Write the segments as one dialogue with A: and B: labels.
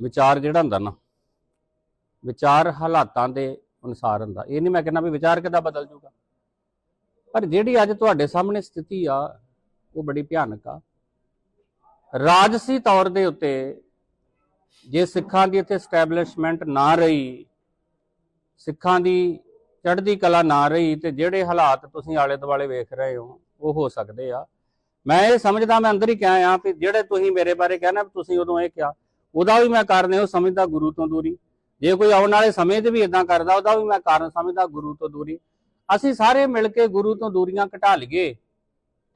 A: ਵਿਚਾਰ ਜਿਹੜਾ ਹੁੰਦਾ ਨਾ, ਵਿਚਾਰ ਹਾਲਾਤਾਂ ਦੇ ਅਨੁਸਾਰ ਹੁੰਦਾ। ਇਹ ਨਹੀਂ ਮੈਂ ਕਹਿੰਦਾ ਵੀ ਵਿਚਾਰ ਕਿੱਦਾਂ ਬਦਲ ਜੂਗਾ। ਪਰ ਜਿਹੜੀ ਅੱਜ ਤੁਹਾਡੇ ਸਾਹਮਣੇ ਸਥਿਤੀ ਆ, ਉਹ ਬੜੀ ਭਿਆਨਕ ਆ। ਰਾਜਸੀ ਤੌਰ ਦੇ ਉੱਤੇ ਜੇ ਸਿੱਖਾਂ ਦੀ ਇੱਥੇ ਸਟੈਬਲਿਸ਼ਮੈਂਟ ਨਾ ਰਹੀ, ਸਿੱਖਾਂ ਦੀ ਚੜ੍ਹਦੀ ਕਲਾ ਨਾ ਰਹੀ, ਤੇ ਜਿਹੜੇ ਹਾਲਾਤ ਤੁਸੀਂ ਆਲੇ ਦੁਆਲੇ ਵੇਖ ਰਹੇ ਹੋ, ਉਹ ਹੋ ਸਕਦੇ ਆ। ਮੈਂ ਇਹ ਸਮਝਦਾ, ਮੈਂ ਅੰਦਰ ਹੀ ਕਿਹਾ ਆ ਕਿ ਜਿਹੜੇ ਤੁਸੀਂ ਮੇਰੇ ਬਾਰੇ ਕਹਿਣਾ ਵੀ ਤੁਸੀਂ ਉਦੋਂ ਇਹ ਕਿਹਾ ਉਹਦਾ ਵੀ ਮੈਂ ਕਾਰਨ ਇਹੋ ਸਮਝਦਾ ਗੁਰੂ ਤੋਂ ਦੂਰੀ। ਜੇ ਕੋਈ ਆਉਣ ਵਾਲੇ ਸਮੇਂ 'ਚ ਵੀ ਇਦਾਂ ਕਰਦਾ ਉਹਦਾ ਵੀ ਮੈਂ ਕਾਰਨ ਸਮਝਦਾ ਗੁਰੂ ਤੋਂ ਦੂਰੀ। ਅਸੀਂ ਸਾਰੇ ਮਿਲ ਕੇ ਗੁਰੂ ਤੋਂ ਦੂਰੀਆਂ ਘਟਾ ਲਈਏ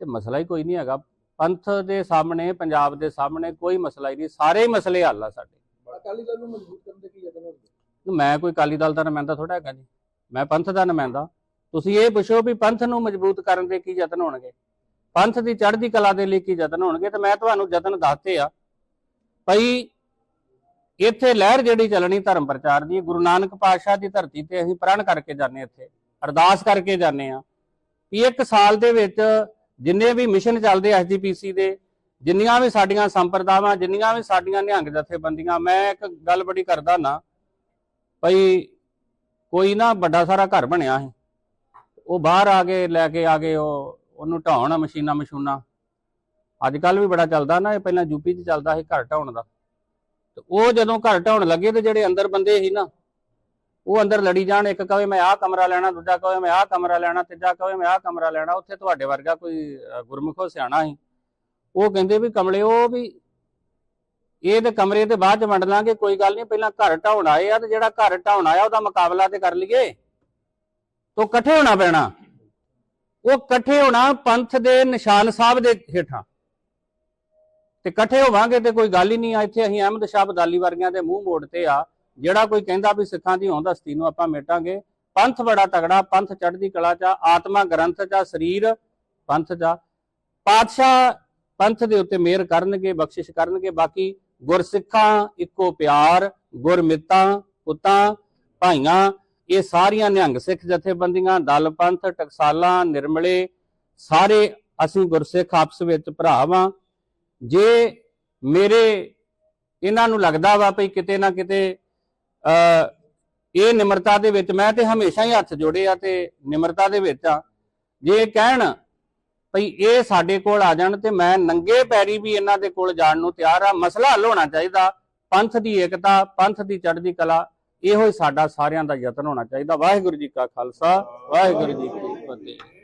A: ਤੇ ਮਸਲਾ ਹੀ ਕੋਈ ਨਹੀਂ ਹੈਗਾ। ਪੰਥ ਦੇ ਸਾਹਮਣੇ ਪੰਜਾਬ ਦੇ ਸਾਹਮਣੇ ਕੋਈ ਮਸਲਾ ਹੀ ਨਹੀਂ ਸਾਰੇ ਹੀ ਮਸਲੇ ਹੱਲ ਆ ਸਾਡੇ।
B: ਅਕਾਲੀ ਦਲ ਨੂੰ ਮਜ਼ਬੂਤ ਕਰਨ ਦੇ ਕੀ ਯਤਨ ਹੋਣਗੇ?
A: ਮੈਂ ਕੋਈ ਕਾਲੀ ਦਲ ਦਾ ਨੁਮਾਇੰਦਾ ਥੋੜਾ ਹੈਗਾ ਜੀ। ਮੈਂ ਪੰਥ ਦਾ ਨੁਮਾਇੰਦਾ। ਤੁਸੀਂ ਇਹ ਪੁੱਛੋ ਵੀ ਪੰਥ ਨੂੰ ਮਜ਼ਬੂਤ ਕਰਨ ਦੇ ਕੀ ਯਤਨ ਹੋਣਗੇ? ਪੰਥ ਦੀ ਚੜ੍ਹਦੀ ਕਲਾ ਦੇ ਲਈ ਕੀ ਯਤਨ ਹੋਣਗੇ? ਤੇ ਮੈਂ ਤੁਹਾਨੂੰ ਯਤਨ ਦੱਸਤੇ ਆ। ਭਈ ਇੱਥੇ ਲਹਿਰ ਜਿਹੜੀ ਚੱਲਣੀ ਧਰਮ ਪ੍ਰਚਾਰ ਦੀ, ਗੁਰੂ ਨਾਨਕ ਪਾਤਸ਼ਾਹ ਦੀ ਧਰਤੀ ਤੇ ਅਸੀਂ ਪ੍ਰਣ ਕਰਕੇ ਜਾਂਦੇ ਇੱਥੇ, ਅਰਦਾਸ ਕਰਕੇ ਜਾਂਦੇ ਆ ਵੀ ਇੱਕ ਸਾਲ ਦੇ ਵਿੱਚ ਜਿੰਨੇ ਵੀ ਮਿਸ਼ਨ ਚੱਲਦੇ ਐਸਜੀਪੀਸੀ ਦੇ, ਜਿੰਨੀਆਂ ਵੀ ਸਾਡੀਆਂ ਸੰਪਰਦਾਵਾਂ, ਜਿੰਨੀਆਂ ਵੀ ਸਾਡੀਆਂ ਨਿਹੰਗ ਜਥੇਬੰਦੀਆਂ, ਮੈਂ ਇੱਕ ਗੱਲ ਬੜੀ ਕਰਦਾ ਨਾ, ਭਈ ਕੋਈ ਨਾ ਵੱਡਾ ਸਾਰਾ ਘਰ ਬਣਿਆ ਸੀ। ਉਹ ਬਾਹਰ ਆ ਕੇ, ਲੈ ਕੇ ਆ ਗਏ ਉਹ, ਉਹਨੂੰ ਢਾਉਣ ਮਸ਼ੀਨਾਂ ਮਸ਼ੂਨਾ ਅੱਜ ਕੱਲ ਵੀ ਬੜਾ ਚੱਲਦਾ ਨਾ, ਇਹ ਪਹਿਲਾਂ ਯੂਪੀ 'ਚ ਚੱਲਦਾ ਸੀ ਘਰ ਢਾਉਣ ਦਾ। ਤੇ ਉਹ ਜਦੋਂ ਘਰ ਢਾਉਣ ਲੱਗੇ ਤੇ ਜਿਹੜੇ ਅੰਦਰ ਬੰਦੇ ਸੀ ਨਾ ਉਹ ਅੰਦਰ ਲੜੀ ਜਾਣ ਇੱਕ ਕਹੇ ਮੈਂ ਆਹ ਕਮਰਾ ਲੈਣਾ ਦੂਜਾ ਕਹੇ ਮੈਂ ਆਹ ਕਮਰਾ ਲੈਣਾ ਤੀਜਾ ਕਹੇ ਮੈਂ ਆਹ ਕਮਰਾ ਲੈਣਾ ਉੱਥੇ ਤੁਹਾਡੇ ਵਰਗਾ ਕੋਈ ਅ, ਗੁਰਮੁਖੋ ਸਿਆਣਾ ਸੀ। ਉਹ ਕਹਿੰਦੇ ਵੀ ਕਮਲੇ ਉਹ ਵੀ ਇਹ ਤੇ ਕਮਰੇ ਤੇ ਬਾਅਦ ਚ ਵੰਡ ਲਾਂਗੇ ਕੋਈ ਗੱਲ ਨਹੀਂ ਪਹਿਲਾਂ ਘਰ ਢਾਉਣ ਆਏ ਆ ਤੇ ਜਿਹੜਾ ਘਰ ਢਾਉਣ ਆਇਆ ਉਹਦਾ ਮੁਕਾਬਲਾ ਤੇ ਕਰ ਲਈਏ। ਤੋ ਇਕੱਠੇ ਹੋਣਾ ਪੈਣਾ। ਉਹ ਇਕੱਠੇ ਹੋਣਾ ਪੰਥ ਦੇ ਨਿਸ਼ਾਨ ਸਾਹਿਬ ਦੇ ਹੇਠਾਂ। ਤੇ ਇਕੱਠੇ ਹੋਵਾਂਗੇ ਤੇ ਕੋਈ ਗੱਲ ਹੀ ਨਹੀਂ ਆ, ਇੱਥੇ ਅਸੀਂ ਅਹਿਮਦ ਸ਼ਾਹ ਬਦਾਲੀ ਵਰਗਿਆਂ ਦੇ ਮੂੰਹ ਮੋੜ ਤੇ ਆ। ਜਿਹੜਾ ਕੋਈ ਕਹਿੰਦਾ ਵੀ ਸਿੱਖਾਂ ਦੀ ਹੋਂਦ ਹਸਤੀ ਨੂੰ ਆਪਾਂ ਮੇਟਾਂਗੇ, ਪੰਥ ਬੜਾ ਤਗੜਾ, ਪੰਥ ਚੜ੍ਹਦੀ ਕਲਾ ਚ ਆਤਮਾ ਗ੍ਰੰਥ ਚ ਸਰੀਰ ਪੰਥ ਦਾ ਪਾਤਸ਼ਾਹ ਪੰਥ ਦੇ ਉੱਤੇ ਮਿਹਰ ਕਰਨਗੇ, ਬਖਸ਼ਿਸ਼ ਕਰਨਗੇ, ਬਾਕੀ ਗੁਰਸਿੱਖਾਂ ਇੱਕੋ ਪਿਆਰ, ਗੁਰਮਿੱਤਾਂ, ਪੁੱਤਾਂ, ਭਾਈਆਂ, ਇਹ ਸਾਰੀਆਂ ਨਿਹੰਗ ਸਿੱਖ ਜਥੇਬੰਦੀਆਂ, ਦਲ ਪੰਥ, ਟਕਸਾਲਾਂ, ਨਿਰਮਲੇ, ਸਾਰੇ ਅਸੀਂ ਗੁਰਸਿੱਖ ਆਪਸ ਵਿੱਚ ਭਰਾ ਵਾਂ। ਜੇ ਮੇਰੇ, ਇਹਨਾਂ ਨੂੰ ਲੱਗਦਾ ਵਾ ਭਈ ਕਿਤੇ ਨਾ ਕਿਤੇ, ਅ, ਇਹ ਨਿਮਰਤਾ ਦੇ ਵਿੱਚ ਮੈਂ ਤੇ ਹਮੇਸ਼ਾ ਹੀ ਹੱਥ ਜੋੜੇ ਆ ਤੇ ਨਿਮਰਤਾ ਦੇ ਵਿੱਚ ਆ। ਜੇ ਕਹਿਣ ਭਈ ਇਹ ਸਾਡੇ ਕੋਲ ਆ ਜਾਣ ਤੇ ਮੈਂ ਨੰਗੇ ਪੈਰੀ ਵੀ ਇਹਨਾਂ ਦੇ ਕੋਲ ਜਾਣ ਨੂੰ ਤਿਆਰ ਆ, ਮਸਲਾ ਹੱਲ ਹੋਣਾ ਚਾਹੀਦਾ। ਪੰਥ ਦੀ ਏਕਤਾ, ਪੰਥ ਦੀ ਚੜ੍ਹਦੀ ਕਲਾ, ਇਹੋ ਹੀ ਸਾਡਾ ਸਾਰਿਆਂ ਦਾ ਯਤਨ ਹੋਣਾ ਚਾਹੀਦਾ। ਵਾਹਿਗੁਰੂ ਜੀ ਕਾ ਖਾਲਸਾ, ਵਾਹਿਗੁਰੂ ਜੀ ਕੀ ਫਤਿਹ।